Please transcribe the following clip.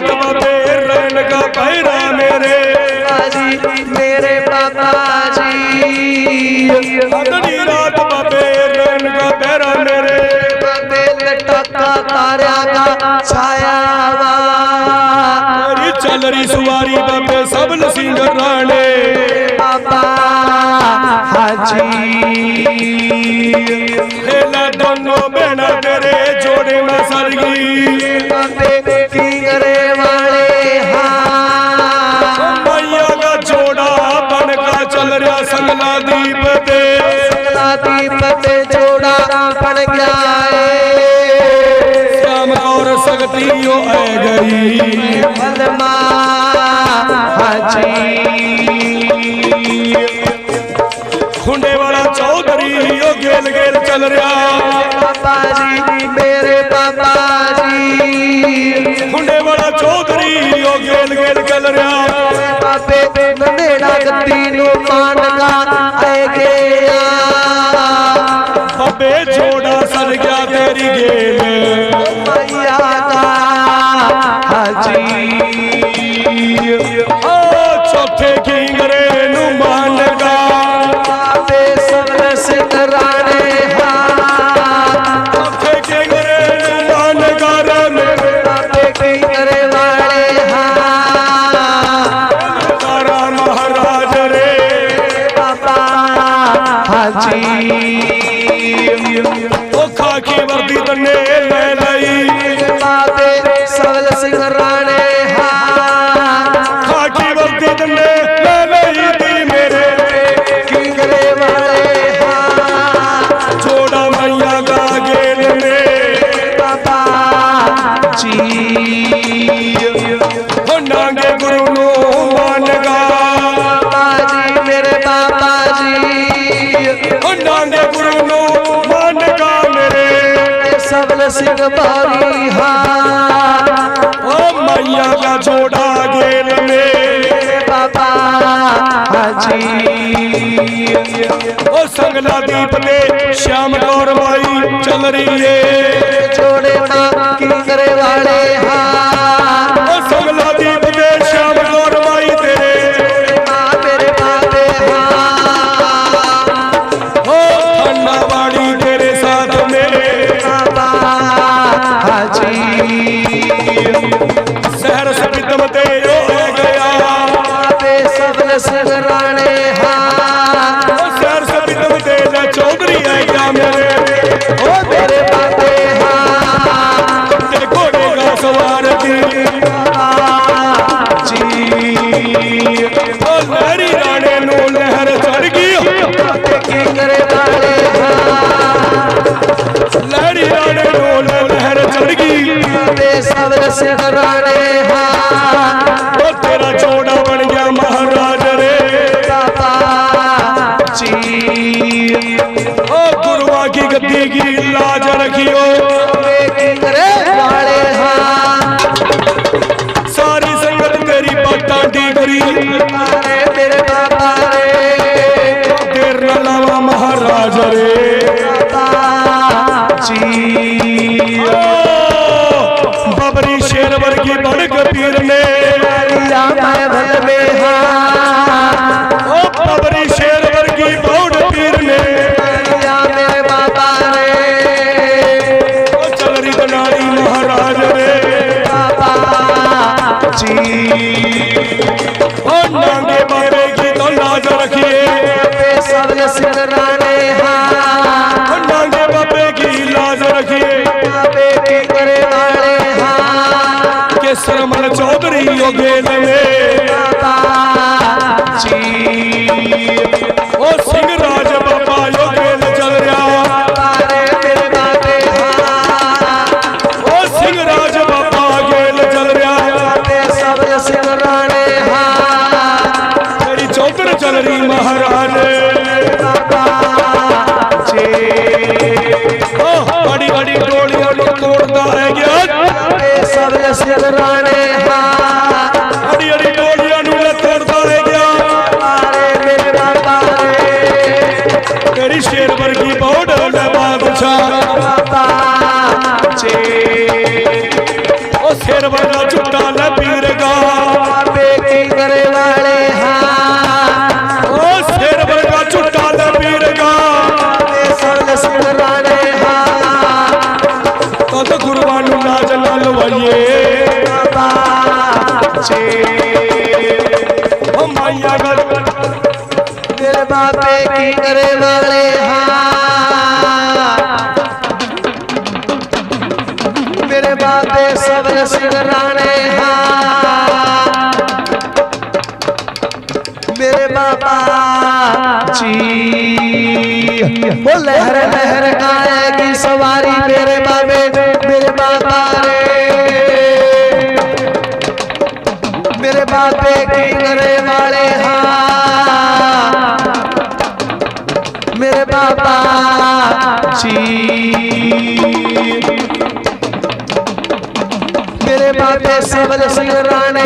ਰਹਿਣ ਮੇਰੇ। ਜੀ ਮੇਰੇ ਬਾਬਾ ਜੀ। ਅੱਧੀ ਰਾਤ ਬਾਬੇ ਰਹਿਣ ਕਾ ਪਹਿਰਾ ਮੇਰੇ। ਬਾਬੇ ਲਟਕਾ ਤਾਰਿਆਂ ਦਾ ਛਾਇਆ ਵਾ। ਮੇਰੀ ਚੱਲ ਰਹੀ ਸਵਾਰੀ ਬਾਬੇ ਸਭ ਨਸੀਂਗ ਰਾਣੇ। ਬਾਬਾ ਹਾਜੀ। ਹੇਲਾ ਦੋਨੋਂ ਕਾ ਚੱਲ ਰਿਹਾ ਸੰਗਲਾ ਦੀਪ ਤੇ। ਸਗਲਾ ਦੀਪ ਤੇ ਜੋੜਾ ਬਣ ਗਿਆ ਏ। ਸ਼ਾਮ ਕੌਰ ਸਕਤੀਓ ਐ ਗਈ। ਬਲਮਾ ਹਾਜੀ ਖੁੰਡੇ ਵਾਲਾ ਚੌਧਰੀ ਉਹ ਗੇਲ ਗੇਲ ਚੱਲ ਰਿਹਾ। ਬਾਬਾ ਜੀ ਮੇਰੇ ਬਾਬਾ ਜੀ। ਖੁੰਡੇ ਵਾਲਾ ਚੌਧਰੀ ਉਹ ਗੇਲ ਗੇਲ ਚੱਲ ਰਿਹਾ। ਨੰਦੇੜਾ ਨੂੰ ਮਾਨਗਾ ਆਏ ਗਿਆ ਬੱਬੇ ਜੋੜਾ ਸਰ ਗਿਆ ਤੇਰੀ ਗੇਲ। ਹਾਜੀ ਉਹ ਖਾਕੀ ਵਰਦੀ ਤੰਨੇ ਲੈ ਲਈ ਸਿੰਘ ਬਾਰੀ ਹਾਂ ਓ ਮਈਆ ਗਾ ਜੋੜਾ ਗੇਲ ਨੇ ਬਾਬਾ ਹਾਜੀ ਓ ਸੰਗਲਾ ਦੀਪ ਤੇ ਸ਼ਾਮ ਕੌਰ ਮਾਈ ਚੱਲ ਰਹੀ ਏ। ਰਾਣੇ ਹਾਂ। ਓ ਸਹਿਰ ਸਪਿਤਮ ਤੇ ਲੈ ਚੌਧਰੀ ਆ ਗਿਆ ਮੇਰੇ ਓ ਮੇਰੇ ਬਾਬੇ ਹਾਂ। ਤੇ ਘੋੜੇ ਦਾ ਸਵਾਰ ਦੀ। ਜੀ। ਓ ਲਹਿਰੀ ਰਾਣੇ ਨੂੰ ਲਹਿਰ ਚੜ ਗਈ। ਕੀ ਕਰੇ ਵਾਲੇ ਹਾਂ। ਲਹਿਰੀ ਰਾਣੇ ਨੂੰ ਲਹਿਰ ਚੜ ਗਈ। ਬਾਬੇ ਸਭਨ ਸਿੰਘ ਰਾਣੇ ਹਾਂ। ਓ ਗੁਰੂਆਂ ਕੀ ਗੱਦੀ ਕੀ ਲਾਜ ਰਖਿਓ ਵੇ ਕੀ ਕਰੇ ਵਾਲੇ ਹਾਂ ਸਾਰੀ ਸੰਗਤ ਤੇਰੀ ਬਾਟਾਂ ਡੀਗਰੀ ਬਨਾੜੀ ਮਹਾਰਾਜ ਰੇ ਬਾਬਾ ਜੀ ਓ ਨਾਂਗੇ ਬਾਬੇ ਕੀ ਤੋਂ ਲਾਜ ਰਖੀਏ ਵੇ ਸਭ ਸਿੰਘ ਰਾਣੇ ਹਾਂ ਓ ਨਾਂਗੇ ਬਾਬੇ ਕੀ ਲਾਜ ਰਖੀਏ ਬਾਬੇ ਕੀ ਕਰੇ ਵਾਲੇ ਹਾਂ ਕਿ ਚੌਧਰ ਚੱਲ ਰਹੀ ਮਹਾਰਾਜ। ਬਾਬਾ ਜੀ ਉਹ ਬੜੀ ਬੜੀ ਡੋਲੀਆਂ ਨੂੰ ਤੋੜਦਾ ਹੈ ਗਿਆ। ਬਾਬੇ ਸਭ ਸਿੰਘ ਰਾਣੇ ਹਾਂ ਬੜੀ ਬੜੀ ਡੋਲੀਆਂ ਨੂੰ ਲੈ ਤੋੜਦਾ ਹੈ ਗਿਆ। ਮੇਰੇ ਬਾਬਾ ਰੇ ਤੇਰੀ ਸ਼ੇਰ ਵਰਗੀ ਬੌੜ ਲੈ ਬਾਦਸ਼ਾਹ। ਬਾਬਾ ਜੀ ਉਹ ਸਿਰ ਸ਼ੇਰ ਵਰਗਾ ਝੁੱਟਾ ਮੇਰੇ ਬਾਬੇ ਕੀ ਕਰੇ ਵਾਲੇ ਹਾਂ ਮੇਰੇ ਬਾਬੇ ਸਭ ਸਿਮਰਾਣੇ ਹਾਂ ਮੇਰੇ ਬਾਬਾ ਜੀ ਉਹ ਲਹਿਰ ਲਹਿਰ ਆਏਗੀ ਮੇਰੇ ਬਾਬਾ ਜੀ। ਮੇਰੇ ਬਾਬੇ ਸਬਲ ਸਿੰਘਰਾਣੇ